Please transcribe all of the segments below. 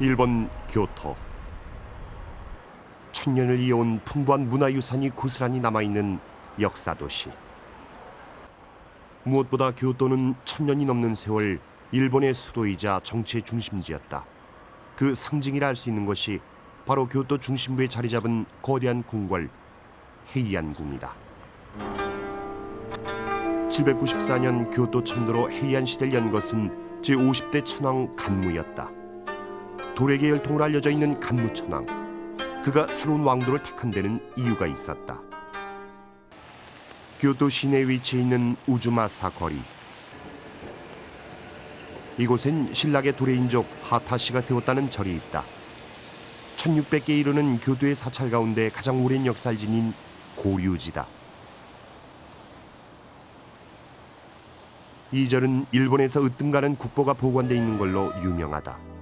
일본 교토. 천년을 이어온 풍부한 문화유산이 고스란히 남아있는 역사 도시. 무엇보다 교토는 천년이 넘는 세월 일본의 수도이자 정치의 중심지였다. 그 상징이라 할 수 있는 것이 바로 교토 중심부에 자리 잡은 거대한 궁궐 헤이안궁이다. 794년 교토 천도로 헤이안 시대를 연 것은 제50대 천왕 간무였다. 도래계 열통으로 알려져 있는 간무 천왕. 그가 새로운 왕도를 택한 데는 이유가 있었다. 교토 시내 위치해 있는 우주마사 거리. 이곳엔 신라의 도래인족 하타시가 세웠다는 절이 있다. 1600개 이르는 교도의 사찰 가운데 가장 오랜 역사를 지닌 고류지다. 이 절은 일본에서 으뜸 가는 국보가 보관돼 있는 걸로 유명하다.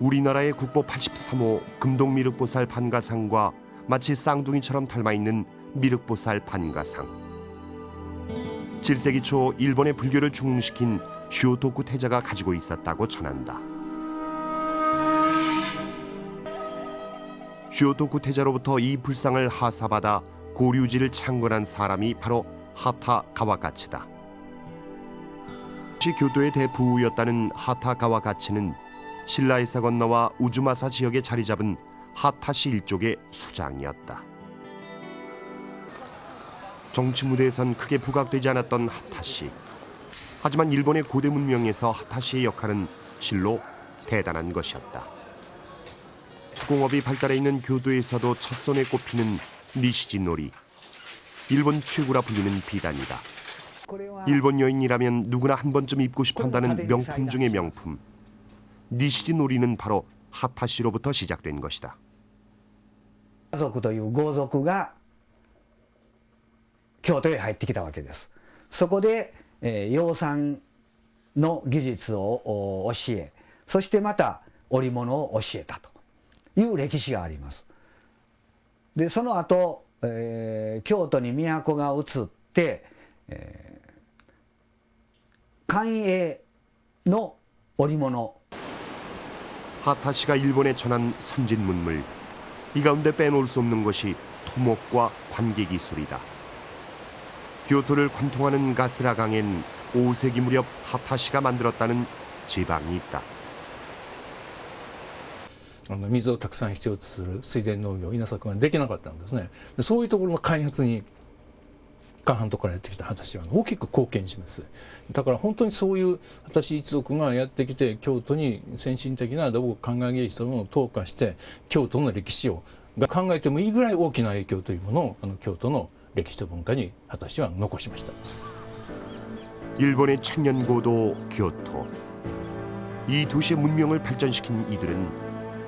우리나라의 국보 83호 금동미륵보살 반가상과 마치 쌍둥이처럼 닮아 있는 미륵보살 반가상. 7세기 초 일본의 불교를 중흥시킨 슈토쿠 태자가 가지고 있었다고 전한다. 슈토쿠 태자로부터 이 불상을 하사받아 고류지를 창건한 사람이 바로 하타 가와가츠다. 시 교도의 대부우였다는 하타 가와가츠는 신라에서 건너와 우주마사 지역에 자리 잡은 하타시 일족의 수장이었다. 정치 무대에선 크게 부각되지 않았던 하타시. 하지만 일본의 고대 문명에서 하타시의 역할은 실로 대단한 것이었다. 수공업이 발달해 있는 교도에서도 첫손에 꼽히는 니시지 놀이. 일본 최고라 불리는 비단이다. 일본 여인이라면 누구나 한 번쯤 입고 싶어 한다는 명품 중의 명품. 니시지 놀이는 바로 하타시로부터 시작된 것이다. 家族という豪族が京都へ入ってきたわけです。そこで、えー養蚕の技術をお教え、そしてまた織物を教えたという歴史があります。で、その後、えー京都に都が移って、えー官営の織物 하타시가 일본에 전한 선진 문물. 이 가운데 빼놓을 수 없는 것이 토목과 관계 기술이다. 교토를 관통하는 가스라강엔 5세기 무렵 하타시가 만들었다는 지방이 있다. あの水をたくさん必要とする水田農業稲作ができなかったんですねでそういうところの開発に 韓半島からやってきた私は大きく貢献しますだから本当にそういう私一族がやってきて京都に先進的な土木考え芸術というものを投下して京都の歴史をが考えてもいいぐらい大きな影響というものをあの京都の歴史と文化に私は残しました 일본의 천년 고도 교토. 이 도시의 문명을 발전시킨 이들은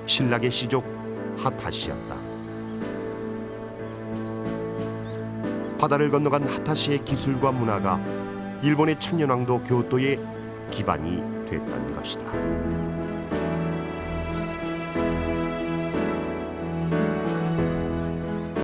신라의 시족 하타시였다. 바다를 건너간 하타시의 기술과 문화가 일본의 천년왕도 교토의 기반이 됐던 것이다.